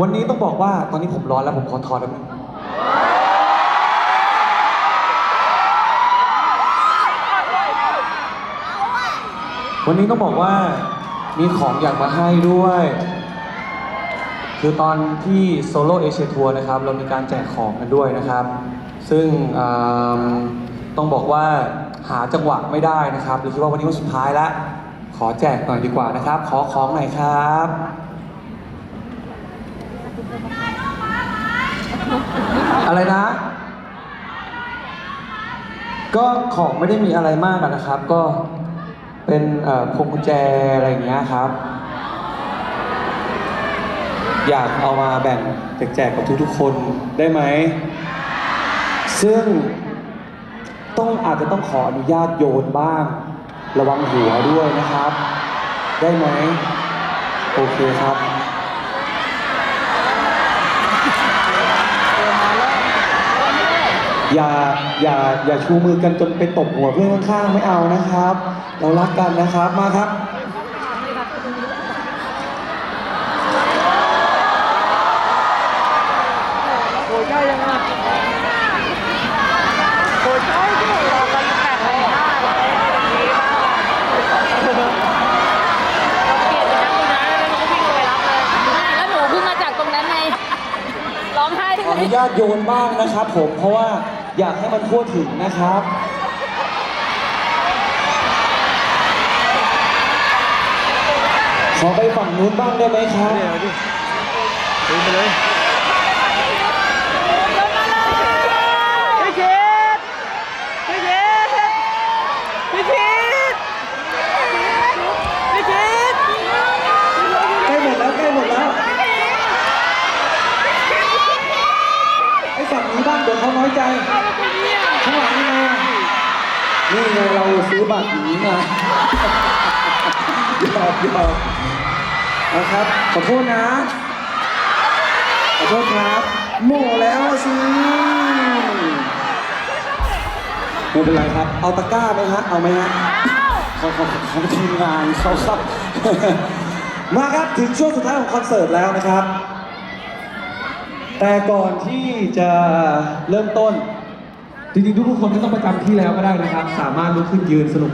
วันนี้ต้องบอกว่าตอนนี้ผมร้อนแล้วผมขอถอดแล้วนึงวันนี้ต้องบอกว่ามีของอยากมาให้ด้วย คือตอนที่โซโล่เอเชียทัวร์นะครับ เรามีการแจกของกันด้วยนะครับ ซึ่งต้องบอกว่าหาจังหวะไม่ได้นะครับเลยคิดว่าวันนี้วันสุดท้ายแล้ว ขอแจกหน่อยดีกว่านะครับ ขอของหน่อยครับ อะไรนะ ก็ของไม่ได้มีอะไรมากอะนะครับ ก็เป็นเอ่อพวงกุญแจอะไรอย่างเงี้ยครับ อยากเอามาแบ่งแจกกับทุกๆคนได้ไหม ซึ่งต้องอาจจะต้องขออนุญาตโยนบ้าง ระวังหัวด้วยนะครับ ได้ไหม โอเคครับ อย่าอย่าอย่าชูมือกันจนไปตบหัวเพื่อนข้างๆไม่เอานะครับ เรารักกันนะครับมาครับ โอ้ยใช่ยังไงโอ้ยใช่ที่เรากำลังแข่งเลยห้าเลยอย่างนี้บ้างเราเปลี่ยนเป็นนักดูนะแล้วเราก็วิ่งไปรับเลย ไม่แล้วหนูเพิ่งมาจากตรงนั้นไงร้องไห้ขออนุญาตโยนบ้างนะครับ ผมเพราะว่า อยากให้มันทั่วถึงนะครับ ขอไปฝั่งนู้นบ้างได้ไหมครับ เดี๋ยวดิดึงไปเลยพี่ชิดพี่ชิดพี่ชิดพี่ชิด ใกล้หมดแล้วใกล้หมดแล้วไอ้ฝั่งนี้ บ้างเดี๋ยวเขาน้อยใจข้างหลังนี่ไงนี่ไงเราซื้อบัตรอย่างนี้มาหยอกหยอกนะครับขอโทษนะขอโทษครับ โม่แล้วสิไม่เป็นไรครับ เอาตะกร้าไหมฮะเอาไหมฮะเขาเขาเขาทีมงานเขาครับ มาครับถึงช่วงสุดท้ายของคอนเสิร์ตแล้วนะครับ แต่ก่อนที่จะเริ่มต้น จริงๆ ทุกๆคนไม่ต้องประจำที่แล้วก็ได้นะครับ สามารถลุกขึ้นยืนสนุก